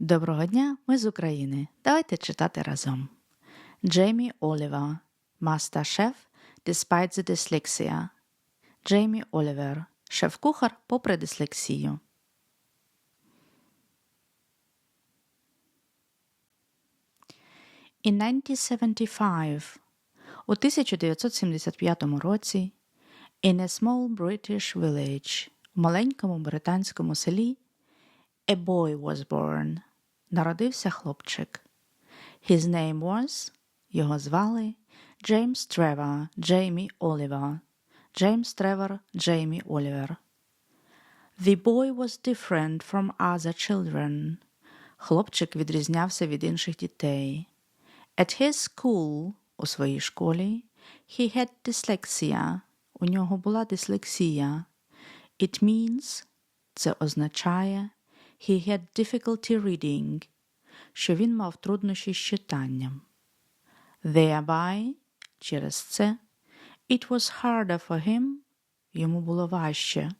Доброго дня, ми з України. Давайте читати разом. Джеймі Олівер, мастер-шеф despite the dyslexia. Джеймі Олівер, шеф-кухар попри дислексію. In 1975, у 1975 році, in a small British village, в маленькому британському селі, a boy was born. Народився хлопчик. His name was, його звали Джеймс Тревор, Джеймі Олівер. Джеймс Тревор, Джеймі Олівер. The boy was different from other children. Хлопчик відрізнявся від інших дітей. At his school, у своїй школі, he had dyslexia. У нього була дислексія. It means, це означає, he had difficulty reading, що він мав труднощі з читанням. Thereby, через це, it was harder for him, йому було важче,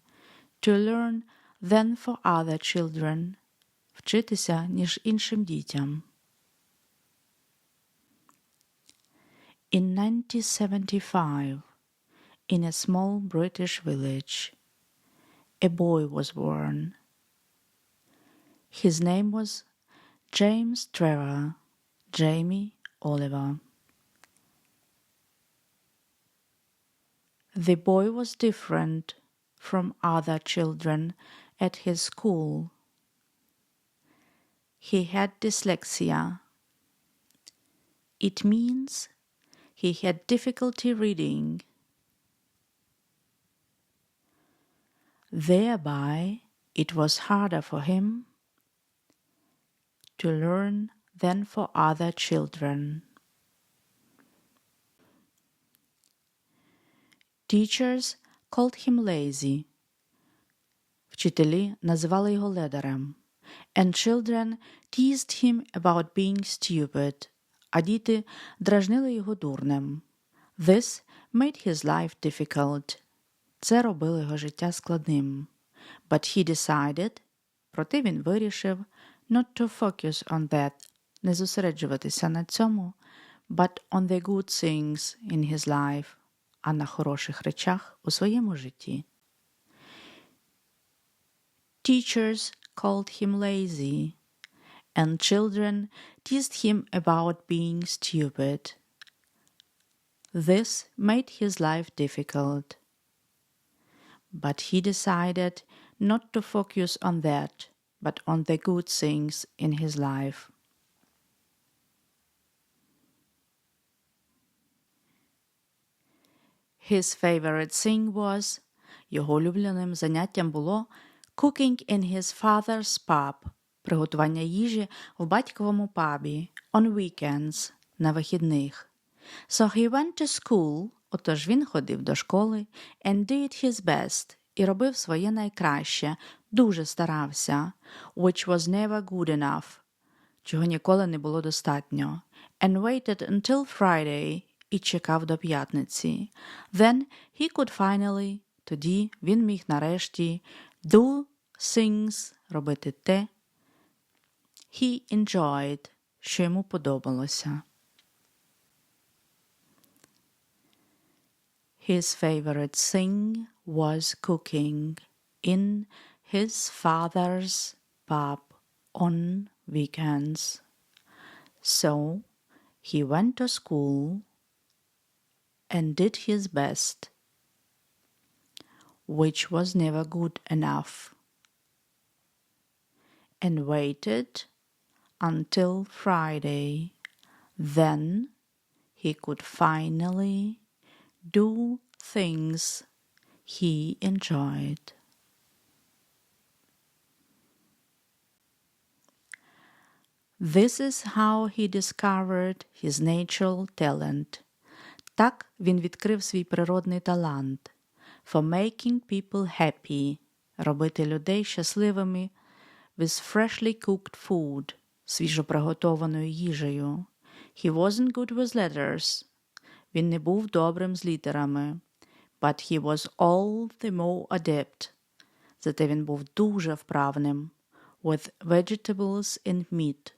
to learn than for other children, вчитися, ніж іншим дітям. In 1975, in a small British village, a boy was born. His name was James Trevor, Jamie Oliver. The boy was different from other children at his school. He had dyslexia. It means he had difficulty reading. Thereby, it was harder for him to learn than for other children. Teachers called him lazy. Вчителі називали його ледарем. And children teased him about being stupid. А діти дражнили його дурнем. This made his life difficult. Це робило його життя складним. But he decided, проте він вирішив, not to focus on that, не зосереджуватися на цьому, but on the good things in his life, а на хороших речах у своєму житті. Teachers called him lazy, and children teased him about being stupid. This made his life difficult. But he decided not to focus on that, but on the good things in his life. His favorite thing was його улюбленим заняттям було cooking in his father's pub приготування їжі в батьковому пабі on weekends на вихідних. So he went to school, отож він ходив до школи and did his best і робив своє найкраще, дуже старався, which was never good enough, чого ніколи не було достатньо, and waited until Friday і чекав до п'ятниці. Then he could finally, тоді він міг нарешті do things, робити те, he enjoyed, що йому подобалося. His favorite thing was cooking in his father's pub on weekends. So he went to school and did his best, which was never good enough, and waited until Friday. Then he could finally do things he enjoyed. This is how he discovered his natural talent. Так він відкрив свій природний талант for making people happy, робити людей щасливими with freshly cooked food, свіжо приготованою їжею. He wasn't good with letters. Він не був добрим з літерами. But he was all the more adept. Зате він був дуже вправним. with vegetables and meat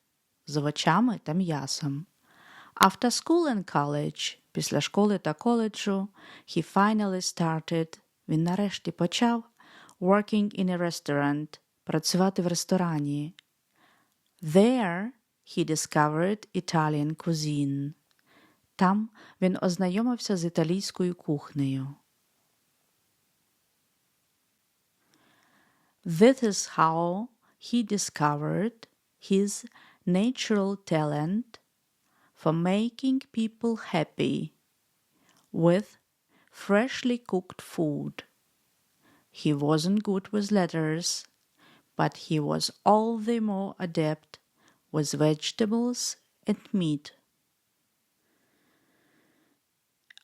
з овочами та м'ясом. After school and college, після школи та коледжу, he finally started, він нарешті почав working in a restaurant, працювати в ресторані. There he discovered Italian cuisine. Там він ознайомився з італійською кухнею. This is how he discovered his natural talent for making people happy with freshly cooked food. He wasn't good with letters, but he was all the more adept with vegetables and meat.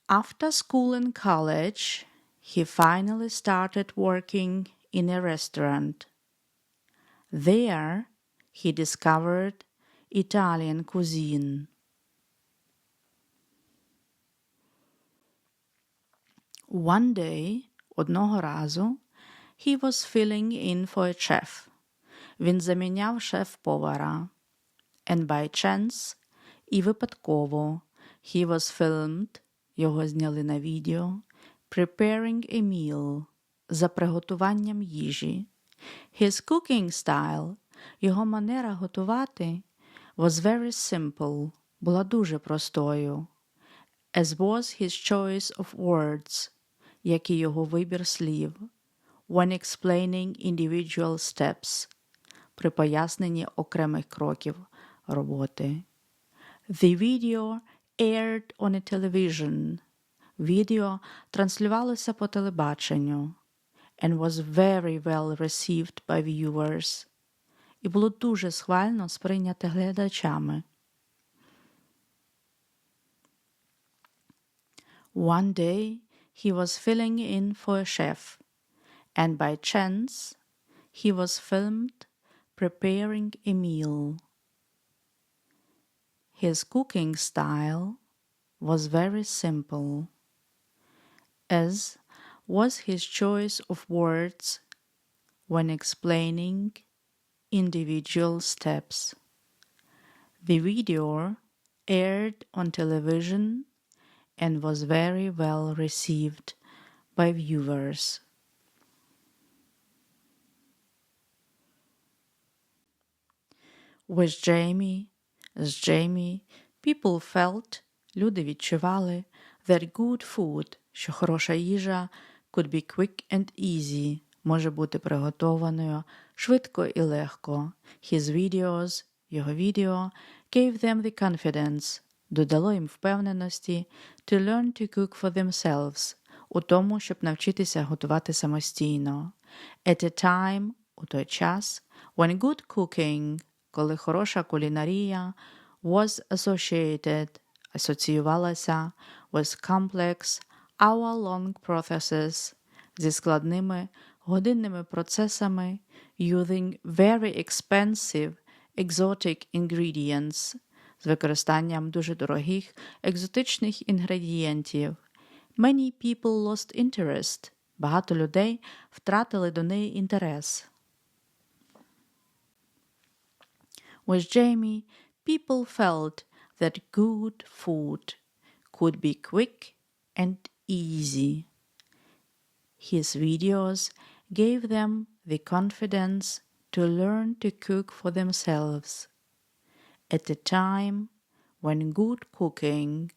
After school and college, he finally started working in a restaurant. There, he discovered Italian cuisine. One day, одного разу, he was filling in for a chef. Він заміняв шеф-повара. And by chance, і випадково, he was filmed, його зняли на відео, preparing a meal, За приготуванням їжі. His cooking style, його манера готувати, was very simple, була дуже простою, as was his choice of words, як і його вибір слів, when explaining individual steps, при поясненні окремих кроків роботи. The video aired on a television. Відео транслювалося по телебаченню and was very well received by viewers. І було дуже схвально сприйняте глядачами. One day he was filling in for a chef, and by chance he was filmed preparing a meal. His cooking style was very simple, as was his choice of words when explaining individual steps. The video aired on television and was very well received by viewers. With Jamie, as Jamie, people felt, люди відчували, that good food, що хороша їжа could be quick and easy, може бути приготованою швидко і легко. His videos, його відео, gave them the confidence, додало їм впевненості to learn to cook for themselves, у тому, щоб навчитися готувати самостійно. At a time, у той час, when good cooking, коли хороша кулінарія, was associated, асоціювалася with complex, hour-long processes зі складними годинними процесами using very expensive exotic ingredients з використанням дуже дорогих екзотичних інгредієнтів. Many people lost interest. Багато людей втратили до неї інтерес. With Jamie, people felt that good food could be quick and easy. His videos gave them the confidence to learn to cook for themselves. At a time when good cooking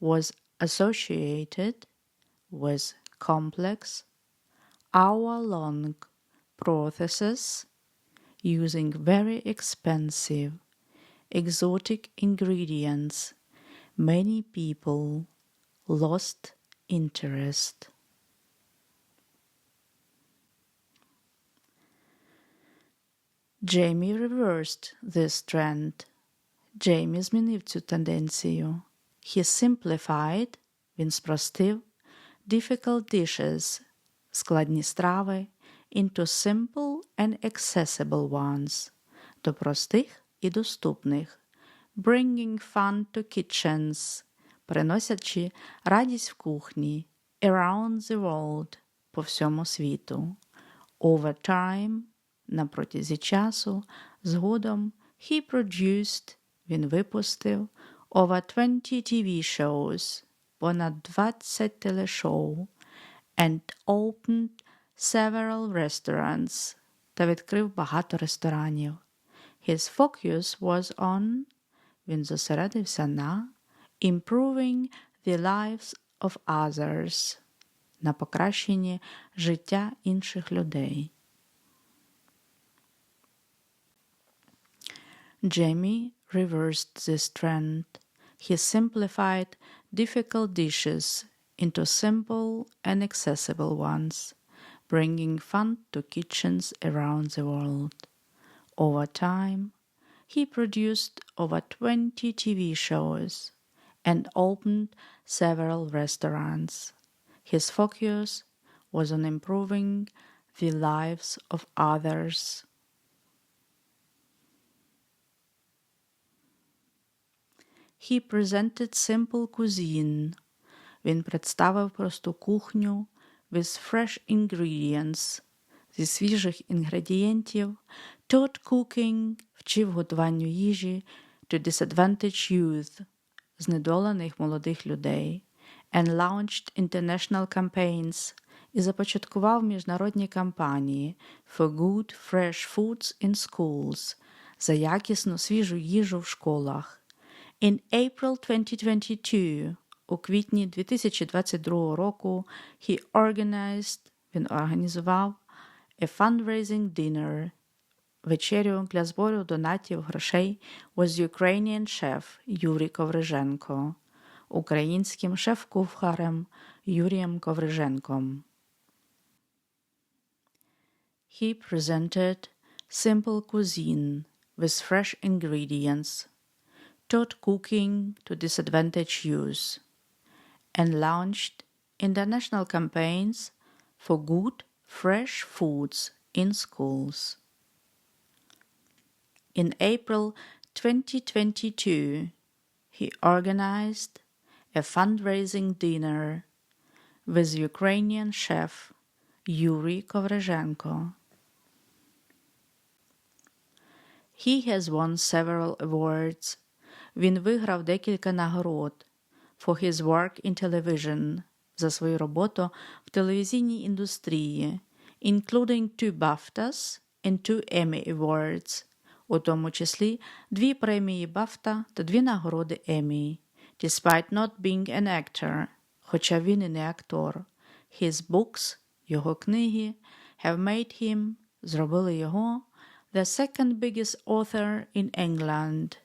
was associated with complex, hour long processes using very expensive, exotic ingredients, many people lost interest. Jamie reversed this trend. Jamie змінив цю тенденцію. He simplified, він спростив, difficult dishes, складні страви, into simple and accessible ones, до простих і доступних, bringing fun to kitchens, приносячи радість в кухні, around the world, по всьому світу. Over time, на протязі часу. Згодом he produced, він випустив over 20 TV shows, понад 20 телешоу, and opened several restaurants та відкрив багато ресторанів. His focus was on, він зосередився на improving the lives of others, на покращенні життя інших людей. Jamie reversed this trend. He simplified difficult dishes into simple and accessible ones, bringing fun to kitchens around the world. Over time, he produced over 20 TV shows and opened several restaurants. His focus was on improving the lives of others. He presented simple cuisine. Він представив просту кухню with fresh ingredients зі свіжих інгредієнтів, taught cooking, вчив готуванню їжі to disadvantaged youth, знедолених молодих людей, and launched international campaigns і започаткував міжнародні кампанії for good fresh foods in schools за якісну свіжу їжу в школах. In April 2022, у квітні 2022 року, he organized, він організував a fundraising dinner вечерю для збору донатів грошей was Ukrainian chef Юрій Ковриженко, українським шеф-кухарем Юрієм Ковриженком. He presented simple cuisine with fresh ingredients, taught cooking to disadvantaged youth, and launched international campaigns for good, fresh foods in schools. In April 2022, he organized a fundraising dinner with Ukrainian chef Yuri Kovrizhenko. He has won several awards. Він виграв декілька нагород for his work in television за свою роботу в телевізійній індустрії, including two BAFTAs and two Emmy Awards, у тому числі дві премії Бафта та дві нагороди Еммі, despite not being an actor, хоча він і не актор. His books, його книги, have made him, зробили його, the second biggest author in England,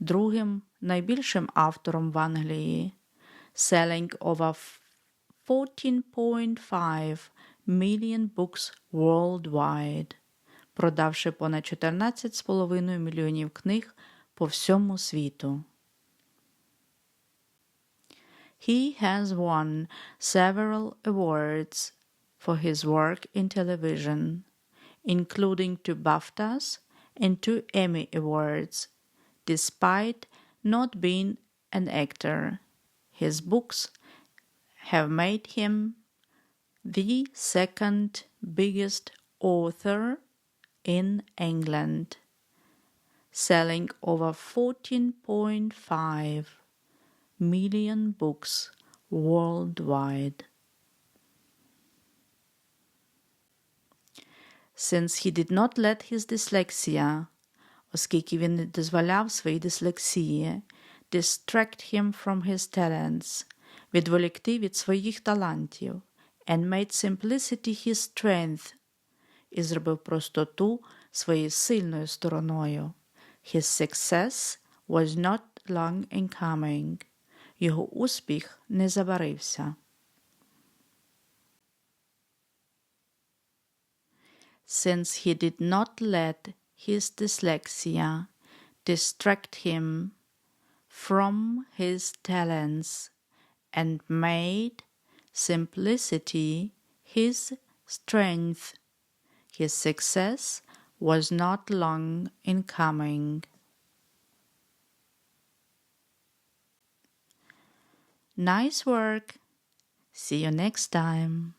другим найбільшим автором в Англії, selling over 14.5 million books worldwide, продавши понад 14,5 мільйонів книг по всьому світу. He has won several awards for his work in television, including two BAFTAs and two Emmy Awards, despite not being an actor. His books have made him the second biggest author in England, selling over 14.5 million books worldwide. Since he did not let his dyslexia, оскільки він не дозволяв своїй дислексії, distract him from his talents, відволікти від своїх талантів, and made simplicity his strength, і зробив простоту своєю сильною стороною. His success was not long in coming. Його успіх не забарився. Since he did not let his dyslexia distract him from his talents and made simplicity his strength. His success was not long in coming. Nice work. See you next time.